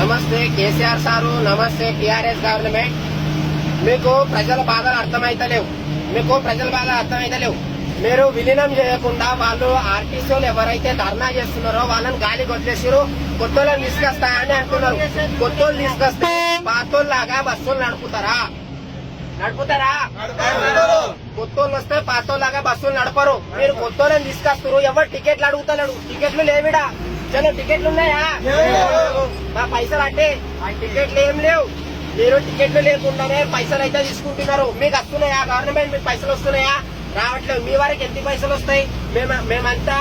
నమస్తే కేసీఆర్ సారు నమస్తే TRS government. మీకు ప్రజల బాధలు అర్థమైతలేవు. మీకు ప్రజల బాధలు అర్థమైతలేవు. మీరు విలీనం చేయకుండా వాళ్ళు ఆర్టీసీలు ఎవరైతే ధర్నా చేస్తున్నారో వాళ్ళని గాలి కొట్టేసారు కొత్తోళ్ళని తీసుకొస్తాయని అంటున్నారు. కొత్తోళ్ళు తీసుకొస్తే పాతోళ్ళలాగా బస్సులు నడుపుతారా? నడుపుతారా? కొత్తోళ్ళు వస్తే పాతోళ్ళలాగా బస్సులు నడపరు. మీరు కొత్తోళ్ళని తీసుకొస్తారు ఎవరు టికెట్లు అడుగుతలేడు టికెట్లు లేవిడా? చలో టికెట్లు ఉన్నాయా నా పైసలు అంటే ఆ టికెట్లు ఏం లేవు. మీరు టికెట్లు లేకుండానే పైసలు అయితే తీసుకుంటున్నారు. మీకు వస్తున్నాయా? గవర్నమెంట్ మీకు పైసలు వస్తున్నాయా? రావట్లేదు. మీ వారికి ఎంత పైసలు వస్తాయి? మేము మేమంతా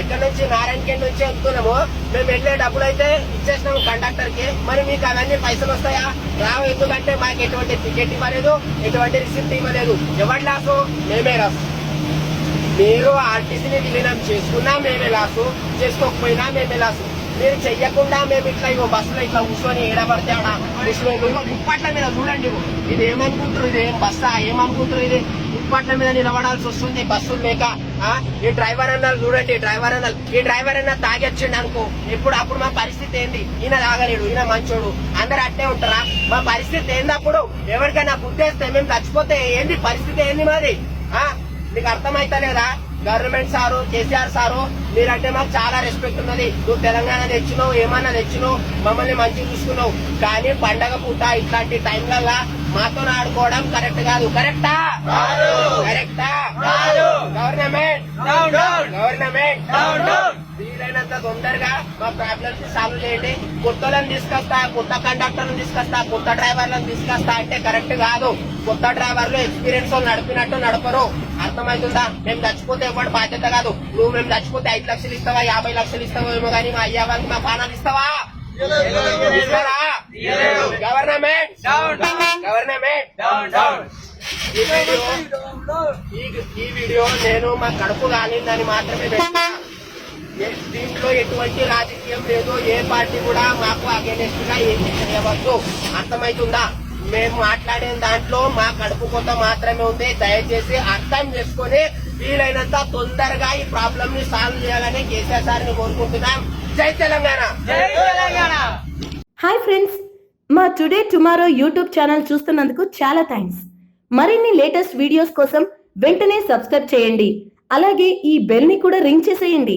ఎక్కడి నుంచి? నారాయణఖేడ్ నుంచి వెళ్తున్నాము మేము వెళ్ళే డబ్బులు అయితే ఇచ్చేసినాము కండక్టర్కి మరి మీకు అవన్నీ పైసలు వస్తాయా? రావు. ఎందుకంటే మాకు ఎటువంటి టికెట్ ఇవ్వలేదు ఎటువంటి రిసిప్ట్ ఇవ్వలేదు. ఎవరి లాసు? మేమే రాసు మీరు ఆర్టీసీని విలీనం చేసుకున్నా మేమే లాసు. చేసుకోకపోయినా మేమే లాసు. మీరు చెయ్యకుండా మేము ఇట్లా ఇగో బస్సులో ఇట్లా కూర్చొని ఏడబడితే ఆడ ముప్పట్ల మీద చూడండి ఇది ఏమనుకుంటారు ఇది? ఏం బస్సా? ఏమనుకుంటారు ఇది? ముప్పట్ల మీద నిలబడాల్సి వస్తుంది బస్సులు లేక ఆ? ఈ డ్రైవర్ అన్నారు చూడండి డ్రైవర్ అన్నారు ఈ డ్రైవర్ అన్న తాగొచ్చిండు అనుకో ఇప్పుడు అప్పుడు మా పరిస్థితి ఏంది? ఈయన తాగలేడు ఈయన మంచోడు. అందరు అట్టే ఉంటారా? మా పరిస్థితి ఏంది అప్పుడు? ఎవరికైనా గుర్తేస్తే మేము చచ్చిపోతే ఏంది? పరిస్థితి ఏంది మాది ఆ? నీకు అర్థమైతలేదా? Government sir K C R sir మీరంటే మాకు చాలా రెస్పెక్ట్ ఉన్నది. నువ్వు తెలంగాణ తెచ్చినావు ఏమన్నా తెచ్చినావు మమ్మల్ని మంచిగా చూసుకున్నావు. కానీ పండగ పూట ఇట్లాంటి టైంలల్లా మాతో ఆడుకోవడం కరెక్ట్ కాదు. కరెక్టా కరెక్టా గవర్నమెంట్ గవర్నమెంట్ వీలైనంత తొందరగా మా ప్రాబ్లమ్స్ సాల్వ్ చేయండి. కొత్తలను తీసుకొస్తా కొత్త కండక్టర్లను తీసుకొస్తా కొత్త డ్రైవర్లను తీసుకొస్తా అంటే కరెక్ట్ కాదు. కొత్త డ్రైవర్లు ఎక్స్పీరియన్స్ వాళ్ళు నడిపినట్టు నడపరు. అర్థమవుతుందా? మేము చచ్చిపోతే ఎవరు బాధ్యత కాదు. నువ్వు మేము చచ్చిపోతే ఐదు లక్షలు ఇస్తావా యాభై లక్షలు ఇస్తావో ఏమో కానీ మా అయ్యా వాళ్ళకి మా పానాలు ఇస్తావా? గవర్నమెంట్! గవర్నమెంట్! ఈ వీడియో నేను మా కడుపు కాలిందని మాత్రమే పెట్టాను దీంట్లో ఎటువంటి రాజకీయం లేదు. ఏ పార్టీ కూడా మాకు అగేనెస్ట్గా ఏమి చేయవద్దు అర్థమవుతుందా మేము మాట్లాడే దాంట్లో మా కడుపు కొత్త మాత్రమే ఉంది. దయచేసి అర్థం చేసుకొని వీలైనంత తొందరగా ఈ ప్రాబ్లం ని సాల్వ్ చేయాలని కేసీఆర్ సార్ని కోరుకుంటున్నాం. జై తెలంగాణ! Hi friends. మా టుడే టుమారో యూట్యూబ్ ఛానల్ చూస్తున్నందుకు చాలా థ్యాంక్స్. మరిన్ని లేటెస్ట్ వీడియోస్ కోసం వెంటనే సబ్స్క్రైబ్ చేయండి. అలాగే ఈ బెల్ని కూడా రింగ్ చేసేయండి.